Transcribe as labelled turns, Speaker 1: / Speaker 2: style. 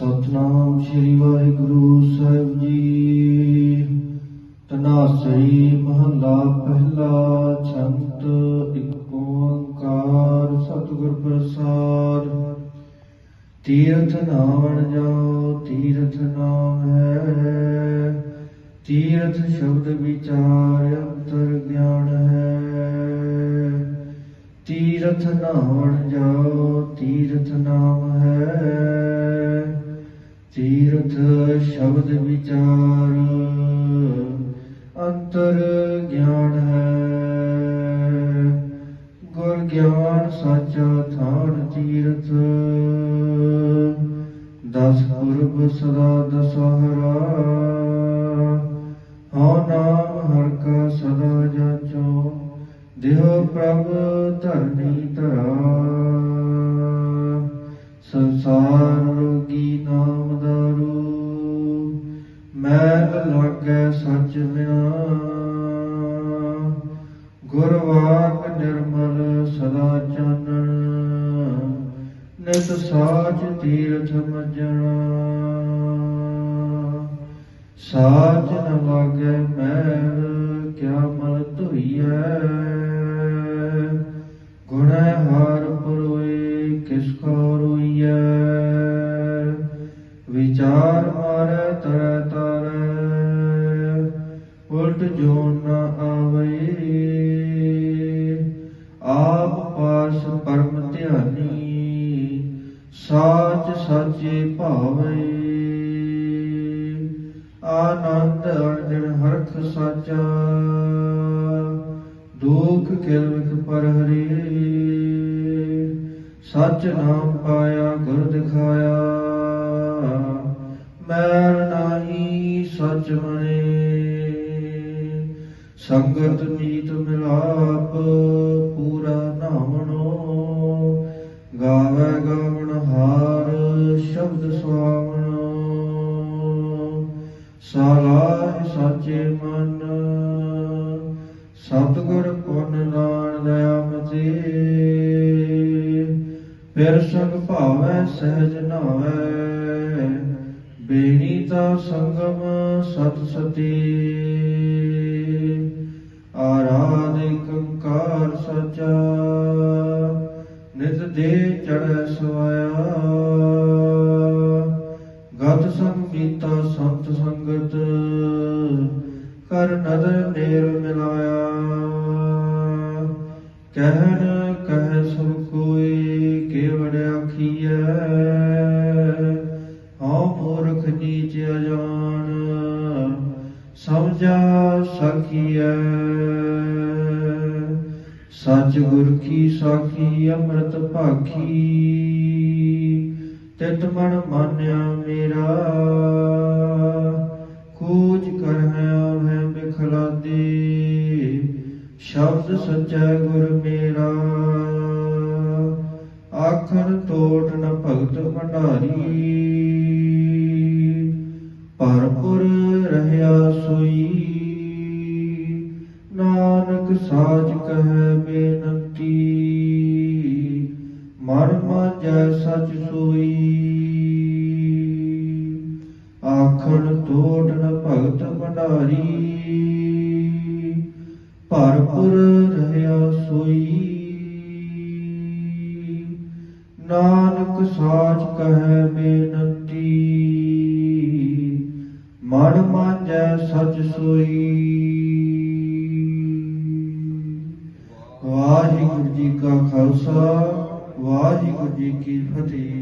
Speaker 1: ਸਤਨਾਮ ਸ੍ਰੀ ਵਾਹਿਗੁਰੂ ਸਾਹਿਬ ਜੀ। ਤਨਾਸਰੀ ਮਹਲਾ ਪਹਿਲਾ ਸੰਤ ਇੱਕ ਓੰਕਾਰ, ਸਤਿਗੁਰ ਪ੍ਰਸਾਦ। ਤੀਰਥ ਨਾਵਣ ਜਾਓ, ਤੀਰਥ ਨਾਮ ਹੈ। ਤੀਰਥ ਸ਼ਬਦ ਵਿਚਾਰ, ਅੰਤਰ ਗਿਆਨ ਹੈ। ਤੀਰਥ ਨਾਵਣ ਜਾਓ, ਤੀਰਥ ਨਾਮ ਹੈ। ਤੀਰਥ ਸ਼ਬਦ ਵਿਚਾਰ। ਅੰਤਰ ਗਿਆਨ ਹੈ। ਗੁਰ ਗਿਆਨ ਸਾਚਾ ਥਾਨ ਤੀਰਥ। ਦਸ ਗੁਰਬ ਸਦਾ ਦਸਹਰਾ। ਹਉ ਨਾਮ ਹਰ ਕਾ ਸਦਾ ਜਾਚੋ। ਦੇਹ ਪ੍ਰਭ ਧਰਨੀ ਧਰਾ। ਲਾਗੈ ਸੱਚ ਬਿਨਾ ਗੁਰ ਵਾਕ ਨਿਰਮਲ ਸਦਾ ਚਾਨਣ, ਨਿਤ ਸਾਚ ਤੀਰਥ ਮਜਣਾ। ਸਾਚ ਨ ਲਾਗੈ ਮੈਲ, ਕਿਆ ਮਨ ਧੋਈਐ? ਗੁਣੈ ਹਾਰ ਪਰੋਏ, ਕਿਸ ਕੋ ਉਲਟ ਜੋ ਨ ਆਵੇ, ਆਪ ਪਾਸ ਪਰਮ ਧਿਆਨੀ, ਸਾਚ ਸਾਚੇ ਭਾਵੇ। ਆਨੰਦ ਅਰਜਨ ਹਰਖ ਸਾਚਾ, ਦੁਖ ਕਿਲਵਿਕ ਪਰ ਹਰੇ ਸਚ ਨਾਮ ਪਾਇਆ ਗੁਰ ਦਿਖਾਇਆ ਸੰਗਤ ਮੀਤ ਮਿਲਾਪ ਪੂਰਾ ਨਾਮਣੋ ਗਾਵੇ ਗਾਵਣ ਹਾਰ ਸ਼ਬਦ ਸੁਹਾਵਣੋ ਸਾਲਾਹ ਸਾਚੇ ਮਨ, ਸਤਿਗੁਰ ਪੁੰਨ ਨਾਨ ਦਇਆ ਮਤੇ ਫਿਰ ਸੰਗ ਭਾਵੈ ਸਹਿਜ ਨਾਵੈ, ਬੇਣੀ ਤਾ ਸੰਗਮ ਸਤ ਸਤੀ ਸਚਾ, ਨਿਤ ਦੇ ਚੜੈ ਸਵਾਇਆ। ਗਤ ਸੰਗੀਤਾ ਸੰਤ ਸੰਗਤ ਕਰ ਨਦਰ ਨੇਰ ਮਿਲਾਇਆ। ਕਹਿਣ ਕਹਿ ਸਭ ਕੋਈ ਕੇਵੜ ਆਖੀਐ ਹਉ ਮੂਰਖ ਨੀਚ ਅਜਾਨ, ਸਮਝਾ ਸਖੀਐ ਸਚ ਗੁਰ ਕੀ ਸਾਖੀ, ਅੰਮ੍ਰਿਤ ਭਾਖੀ। ਤਿਤ ਮਨ ਮਾਨਿਆ ਮੇਰਾ। ਕੂਚ ਕਰਹਿ ਆਵੈ ਬਿਖਲਾਦੇ ਸ਼ਬਦ ਸੱਚਾ ਗੁਰ ਮੇਰਾ। ਆਖਣ ਤੋਟ ਨ ਭਗਤ ਭੰਡਾਰੀ। ਭਰਪੁਰ ਰਹਿਆ ਸੋਈ। ਨਾਨਕ ਸਾਜ ਸਚ ਸੋਈ। ਆਖਣ ਤੋੜ ਭਗਤ ਭੰਡਾਰੀ। ਭਰਪੁਰ ਰਹਿਆ ਸੋਈ। ਨਾਨਕ ਸਾਚ ਕਹੈ ਬੇਨੰਤੀ। ਮਨ ਮਾਝੈ ਸਚ ਸੋਈ। ਵਾਹਿਗੁਰੂ ਜੀ ਕਾ ਖਾਲਸਾ। ਵਾਹਿਗੁਰੂ ਜੀ ਕੀ ਫਤਿਹ।